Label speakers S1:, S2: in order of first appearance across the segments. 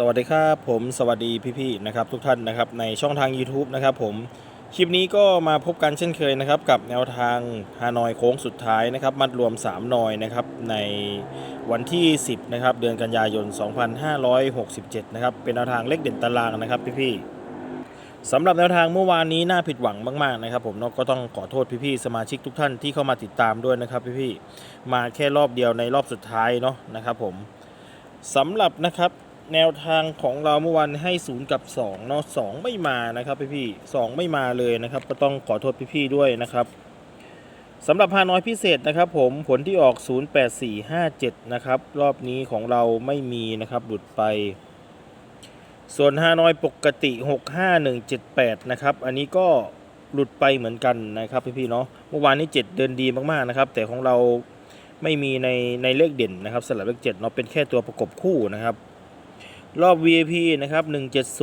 S1: สวัสดีครับผมสวัสดีพี่ๆนะครับทุกท่านนะครับในช่องทาง YouTube นะครับผมคลิปนี้ก็มาพบกันเช่นเคยนะครับกับแนวทางฮานอยโค้งสุดท้ายนะครับมัดรวม3นอยนะครับในวันที่ 10นะครับเดือนกันยายน 2567นะครับเป็นแนวทางเลขเด่นตารางนะครับพี่ๆสำหรับแนวทางเมื่อวานนี้น่าผิดหวังมากๆนะครับผมเนาะก็ต้องขอโทษพี่ๆสมาชิกทุกท่านที่เข้ามาติดตามด้วยนะครับพี่ๆมาแค่รอบเดียวในรอบสุดท้ายเนาะนะครับผมสำหรับนะครับ แนวทางของเราเมื่อวานให้0กับ2เนาะ2ไม่มานะครับพี่พี่ๆ2ไม่มาเลยนะครับ ก็ต้องขอโทษพี่พี่ด้วยนะครับสำหรับฮาน้อยพิเศษนะครับ ผมผลที่ออก 08457 นะครับ รอบนี้ของเราไม่มีนะครับหลุดไป ส่วนฮานอยปกติ 65178 นะครับ อันนี้ก็หลุดไปเหมือนกันนะครับพี่พี่ๆเนาะเมื่อวานนี้ 7 เดินดีมากๆนะครับ แต่ของเราไม่มีในในเลขเด่นนะครับสลับเลข7เนาะเป็นแค่ตัวประกบคู่นะครับ รอบ VIP นะครับ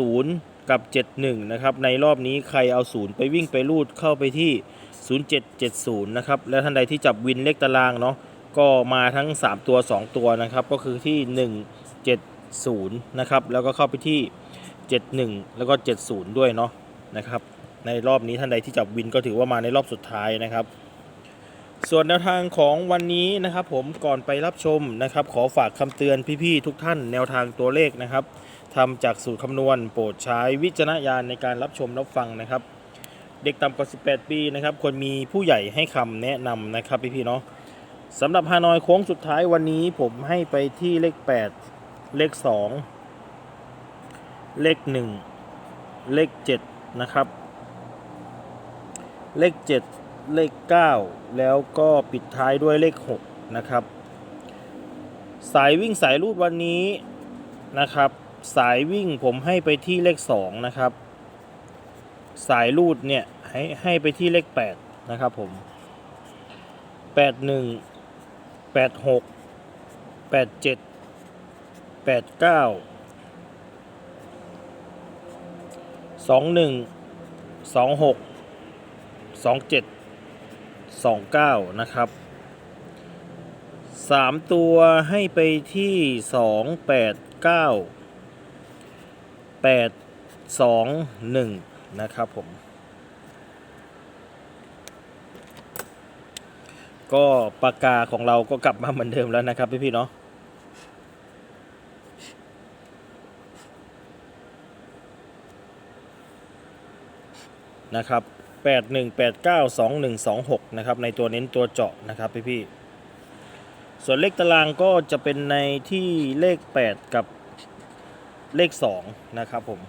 S1: 170 กับ 71 นะครับ ในรอบนี้ใครเอา0ไปวิ่งไปรูดเข้าไปที่ 0770 นะครับ และท่านใดที่จับวินเลขตารางเนาะ ก็มาทั้ง 3 ตัว 2 ตัวนะครับ ก็คือที่ 170 นะครับ แล้วก็เข้าไปที่ 71 แล้วก็ 70 ด้วยเนาะ นะครับ ในรอบนี้ท่านใดที่จับวินก็ถือว่ามาในรอบสุดท้ายนะครับ ส่วนแนวทางของวันนี้นะครับผมก่อนไปรับชมนะครับ ขอฝากคำเตือนพี่ๆทุกท่านแนวทางตัวเลขนะครับทำจากสูตรคำนวณโปรดใช้วิจารณญาณในการรับชมรับฟังนะครับ เด็กต่ำกว่า 18 ปีนะครับควรมีผู้ใหญ่ให้คำแนะนำนะครับพี่ๆเนาะสำหรับฮานอยโค้งสุดท้ายวันนี้ผมให้ไปที่เลข 8 เลข 2 เลข 1 เลข 7 นะครับ เลข 7 เลข 9 แล้วก็ปิดท้ายด้วยเลข 6 นะครับ สายวิ่งสายรูดวันนี้นะครับ สายวิ่งผมให้ไปที่เลข 2 นะครับ สายรูดเนี่ยให้ให้ไปที่เลข 8 นะครับผม 81 86 87 89 21 26 27 29 นะครับ 3 ตัวให้ไปที่ 2 8 9 8 2 1 นะครับผม ก็ปากกาของเราก็กลับมาเหมือนเดิมแล้วนะครับพี่ๆเนาะนะครับ 81892126 นะครับ ในตัวเน้นตัวเจาะนะครับพี่ๆส่วนเลขตารางก็จะเป็นในที่เลข 8 กับเลข 2 นะครับผม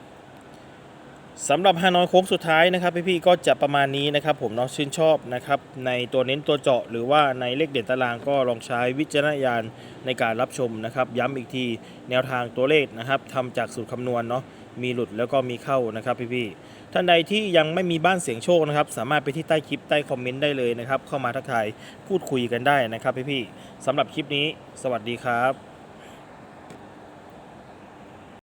S1: สำหรับฮานอยโค้งสุดท้ายนะครับพี่ๆก็จะประมาณนี้นะครับผมเนาะชื่นชอบนะครับในตัวเน้นตัวเจาะ หรือว่าในเลขเด่นตารางก็ลองใช้วิจารณญาณในการรับชมนะครับ ย้ำอีกทีแนวทางตัวเลขนะครับทำจากสูตรคำนวณเนาะ มีหลุดแล้วก็มีเข้านะครับพี่ๆท่านใดที่ยังไม่มีบ้านเสียงโชคนะครับ สามารถไปที่ใต้คลิปใต้คอมเมนต์ได้เลยนะครับ เข้ามาทักทายพูดคุยกันได้นะครับพี่ๆสำหรับคลิปนี้ สวัสดีครับ